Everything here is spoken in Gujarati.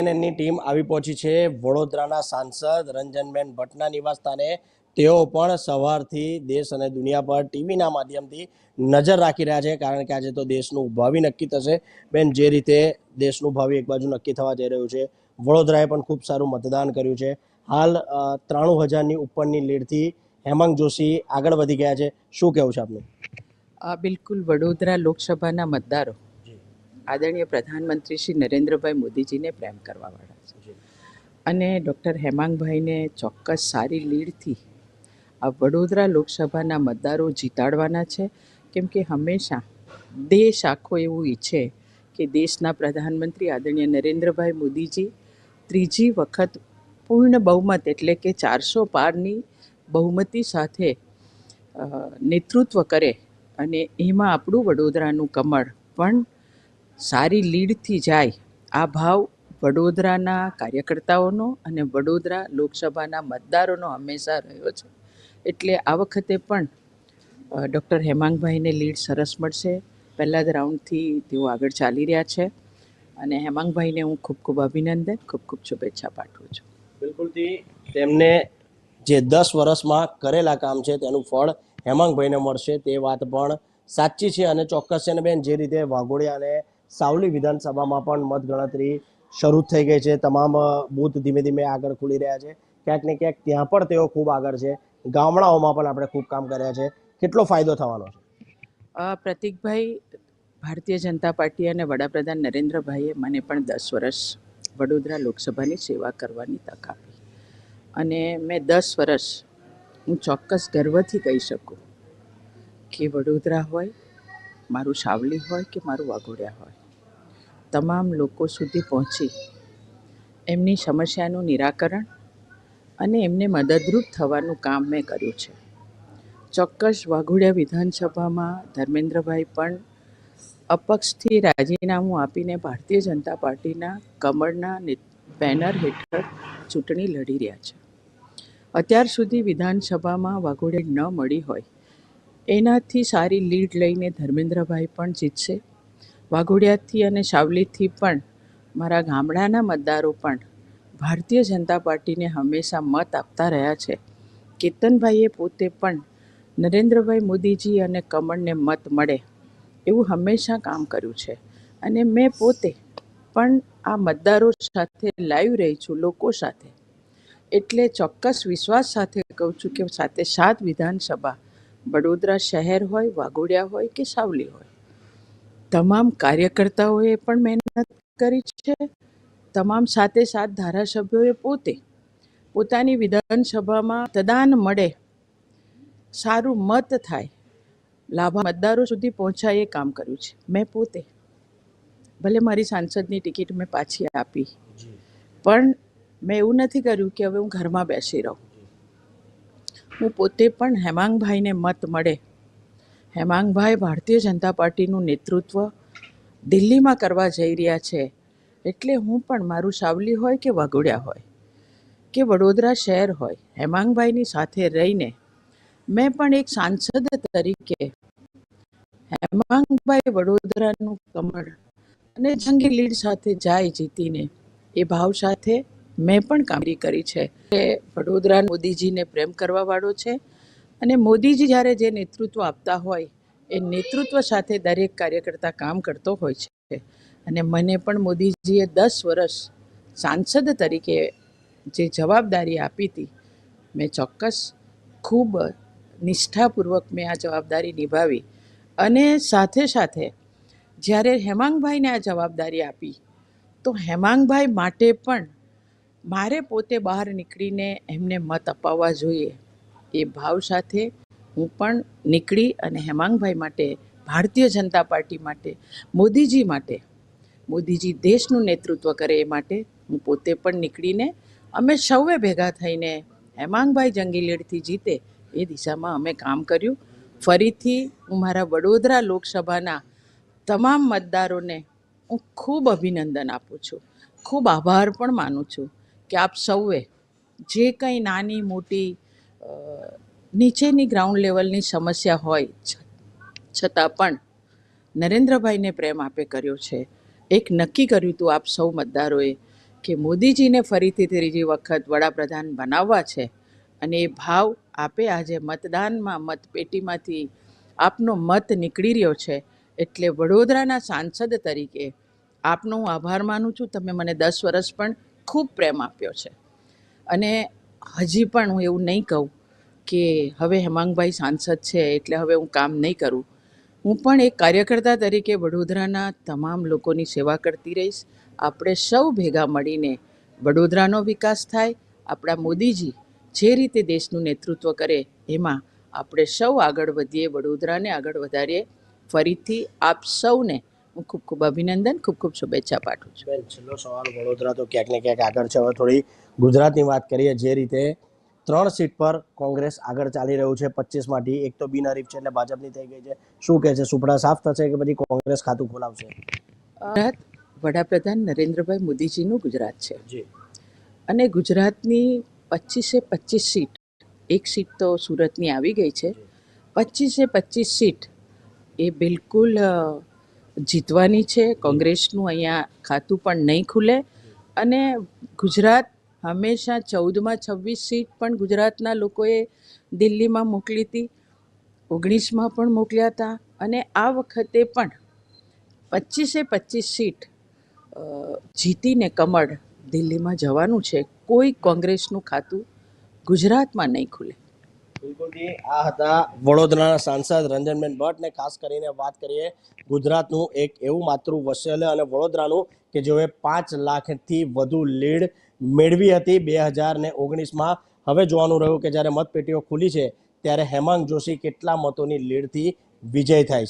એની ટીમ આવી પહોંચી છે. વડોદરાના સાંસદ રંજનબેન ભટ્ટના નિવાસસ્થાને તેઓ પણ સવારથી દેશ અને દુનિયા પર ટીવીના માધ્યમથી નજર રાખી રહ્યા છે. કારણ કે આજે તો દેશનું ભાવિ નક્કી થશે. બેન, જે રીતે દેશનું ભાવિ એક બાજુ નક્કી થવા જઈ રહ્યું છે, વડોદરાએ પણ ખૂબ સારું મતદાન કર્યું છે. હાલ ત્રાણું હજારની ઉપરની લીડથી હેમાંગ જોશી આગળ વધી ગયા છે. શું કહેવું છે આપનું? બિલકુલ વડોદરા લોકસભાના મતદારો. આદરણીય પ્રધાનમંત્રી શ્રી નરેન્દ્રભાઈ મોદીજીને પ્રેમ કરવાવાળા છે. અને ડૉક્ટર હેમાંગભાઈને ચોક્કસ સારી લીડથી આ વડોદરા લોકસભાના મતદારો જીતાડવાના છે. કેમ કે હંમેશા દેશ આખો એવું ઈચ્છે કે દેશના પ્રધાનમંત્રી આદરણીય નરેન્દ્રભાઈ મોદીજી ત્રીજી વખત પૂર્ણ બહુમત એટલે કે ચારસો પારની બહુમતી સાથે નેતૃત્વ કરે અને એમાં આપણું વડોદરાનું કમળ પણ સારી લીડથી જાય, આ ભાવ વડોદરાના કાર્યકર્તાઓનો અને વડોદરા લોકસભાના મતદારોનો હંમેશા રહ્યો છે. એટલે આ વખતે પણ ડૉક્ટર હેમાંગભાઈને લીડ સરસ મળશે. પહેલાં જ રાઉન્ડથી તેઓ આગળ ચાલી રહ્યા છે. અને હેમાંગભાઈને હું ખૂબ ખૂબ અભિનંદન, ખૂબ ખૂબ શુભેચ્છા પાઠવું છું. બિલકુલથી તેમને જે દસ વર્ષમાં કરેલા કામ છે તેનું ફળ હેમાંગભાઈને મળશે. તે વાત પણ સાચી છે અને ચોક્કસ છે ને બેન, જે રીતે વાઘોડિયા અને સાવલી વિધાનસભામાં પણ મતગણતરી શરૂ થઈ ગઈ છે. તમામ બૂથ ધીમે ધીમે આગળ ખુલી રહ્યા છે. ક્યાંક ને ક્યાંક ત્યાં પણ તેઓ ખૂબ આગળ છે. ગામડાઓમાં પણ આપણે ખૂબ કામ કર્યા છે. કેટલો ફાયદો થવાનો છે? પ્રતિકભાઈ, ભારતીય જનતા પાર્ટી અને વડાપ્રધાન નરેન્દ્રભાઈએ મને પણ દસ વર્ષ વડોદરા લોકસભાની સેવા કરવાની તક આપી. અને મેં દસ વર્ષ હું ચોક્કસ ગર્વથી કહી શકું કે વડોદરા હોય મારું સાવલી હોય કે મારું વાઘોડિયા હોય? તમામ લોકો સુધી પહોંચી એમની સમસ્યાનું નિરાકરણ અને એમને મદદરૂપ થવાનું કામ મેં કર્યું છે. ચોક્કસ વાઘોડિયા વિધાનસભામાં ધર્મેન્દ્રભાઈ પણ અપક્ષથી રાજીનામું આપીને ભારતીય જનતા પાર્ટીના કમળના બેનર હેઠળ ચૂંટણી લડી રહ્યા છે. અત્યાર સુધી વિધાનસભામાં વાઘોડિયા ન મળી હોય એનાથી સારી લીડ લઈને ધર્મેન્દ્રભાઈ પણ જીતશે. વાઘોડિયાથી અને સાવલીથી પણ મારા ગામડાના મતદારો પણ ભારતીય જનતા પાર્ટીને હંમેશા મત આપતા રહ્યા છે. કેતનભાઈએ પોતે પણ નરેન્દ્રભાઈ મોદીજી અને કમળને મત મળે એવું હંમેશા કામ કર્યું છે. અને મેં પોતે પણ આ મતદારો સાથે લાઈવ રહી છું, લોકો સાથે. એટલે ચોક્કસ વિશ્વાસ સાથે કહું છું કે સાથે સાત વિધાનસભા વડોદરા શહેર હોય વાઘોડિયા હોય કે સાવલી હોય. તમામ કાર્યકર્તાઓએ પણ મહેનત કરી છે. તમામ સાથે સાત ધારાસભ્યોએ પોતે પોતાની વિધાનસભામાં તદાન મળે સારું મત થાય લાભા મતદારો સુધી પહોંચાય એ કામ કર્યું છે. મેં પોતે ભલે મારી સાંસદની ટિકિટ મેં પાછી આપી પણ મેં એવું નથી કર્યું કે હવે હું ઘરમાં બેસી રહું. હું પોતે પણ હેમાંગભાઈને મત મળે. હેમાંગભાઈ ભારતીય જનતા પાર્ટીનું નેતૃત્વ દિલ્હીમાં કરવા જઈ રહ્યા છે, એટલે હું પણ મારું સાવલી હોય કે વાઘોડિયા હોય કે વડોદરા શહેર હોય, હેમાંગભાઈની સાથે રહીને મેં પણ એક સાંસદ તરીકે હેમાંગભાઈ વડોદરાનું કમળ અને જંગી લીડ સાથે જાય જીતીને એ ભાવ સાથે મેં પણ કામગીરી કરી છે. એ વડોદરા મોદીજીને પ્રેમ કરવાવાળો છે અને મોદીજી જ્યારે જે નેતૃત્વ આપતા હોય, એ નેતૃત્વ સાથે દરેક કાર્યકર્તા કામ કરતો હોય છે. અને મને પણ મોદીજીએ દસ વર્ષ સાંસદ તરીકે જે જવાબદારી આપી હતી, મેં ચોક્કસ ખૂબ નિષ્ઠાપૂર્વક મેં આ જવાબદારી નિભાવી. અને સાથે સાથે જ્યારે હેમાંગભાઈને આ જવાબદારી આપી, તો હેમાંગભાઈ માટે પણ મારે પોતે બહાર નીકળીને એમને મત અપાવવા જોઈએ. એ ભાવ સાથે હું પણ નીકળી અને હેમાંગભાઈ માટે, ભારતીય જનતા પાર્ટી માટે, મોદીજી માટે, મોદીજી દેશનું નેતૃત્વ કરે એ માટે હું પોતે પણ નીકળીને અમે સૌએ ભેગા થઈને હેમાંગભાઈ જંગી લીડથી જીતે એ દિશામાં અમે કામ કર્યું. ફરીથી હું મારા વડોદરા લોકસભાના તમામ મતદારોને હું ખૂબ અભિનંદન આપું છું. ખૂબ આભાર પણ માનું છું. કે આપ સૌએ જે કંઈ નાની, મોટી નીચેની ગ્રાઉન્ડ લેવલની સમસ્યા હોય છતાં પણ નરેન્દ્રભાઈને પ્રેમ આપે કર્યો છે. એક નક્કી કર્યું હતું આપ સૌ મતદારોએ કે મોદીજીને ફરીથી ત્રીજી વખત વડાપ્રધાન બનાવવા છે અને એ ભાવ આપે આજે મતદાનમાં, મતપેટીમાંથી આપનો મત નીકળી રહ્યો છે. એટલે વડોદરાના સાંસદ તરીકે આપનો હું આભાર માનું છું. તમે મને દસ વર્ષ પણ ખૂબ પ્રેમ આપ્યો છે. અને હજી પણ હું એવું નહીં કહું કે હવે હેમાંગભાઈ સાંસદ છે એટલે હવે હું કામ નહીં કરું. હું પણ એક કાર્યકર્તા તરીકે વડોદરાના તમામ લોકોની સેવા કરતી રહીશ. આપણે સૌ ભેગા મળીને વડોદરાનો વિકાસ થાય, આપણા મોદીજી જે રીતે દેશનું નેતૃત્વ કરે એમાં આપણે સૌ આગળ વધીએ, વડોદરાને આગળ વધારીએ. ફરીથી આપ સૌને હું ખૂબ ખૂબ અભિનંદન ખૂબ ખૂબ શુભેચ્છા પાઠવું છું. બેન છેલ્લો સવાલ વડોદરા તો ક્યાંક ને ક્યાંક આગળ છે. હવે થોડી ગુજરાતની વાત કરીએ જે રીતે ત્રણ સીટ પર કોંગ્રેસ આગળ ચાલી રહ્યું છે પચીસમાંથી. એક તો બિનહરીફ છે એટલે ભાજપની થઈ ગઈ છે. શું કહે છે? સુપડા સાફ થશે કે પછી કોંગ્રેસ ખાતું ખોલાવશે? ગુજરાત વડાપ્રધાન નરેન્દ્રભાઈ મોદીજીનું ગુજરાત છે. જી. અને ગુજરાતની પચીસે પચીસ સીટ એક સીટ તો સુરતની આવી ગઈ છે. પચીસે પચીસ સીટ એ બિલકુલ જીતવાની છે, કોંગ્રેસનું અહીંયા ખાતું પણ નહીં ખુલે. અને ગુજરાત હંમેશા ચૌદમાં છવ્વીસ સીટ પણ ગુજરાતના લોકોએ દિલ્હીમાં મોકલી હતી, ઓગણીસમાં પણ મોકલ્યા હતા. અને આ વખતે પણ પચીસે પચીસ સીટ જીતીને કમળ દિલ્હીમાં જવાનું છે. કોઈ કોંગ્રેસનું ખાતું ગુજરાતમાં નહીં ખુલે. બિલકુલથી આ હતા વડોદરાના સાંસદ રંજનબેન ભટ્ટ ખાસ કરીને વાત કરીએ, ગુજરાતનું એક એવું માતૃ વસેલ અને વડોદરાનું કે જેઓએ પાંચ લાખથી વધુ લીડ મેળવી હતી બે હજાર ને ઓગણીસમાં. હવે જોવાનું રહ્યું કે જ્યારે મતપેટીઓ ખુલી છે, ત્યારે હેમાંગ જોશી કેટલા મતોની લીડથી વિજય થાય છે.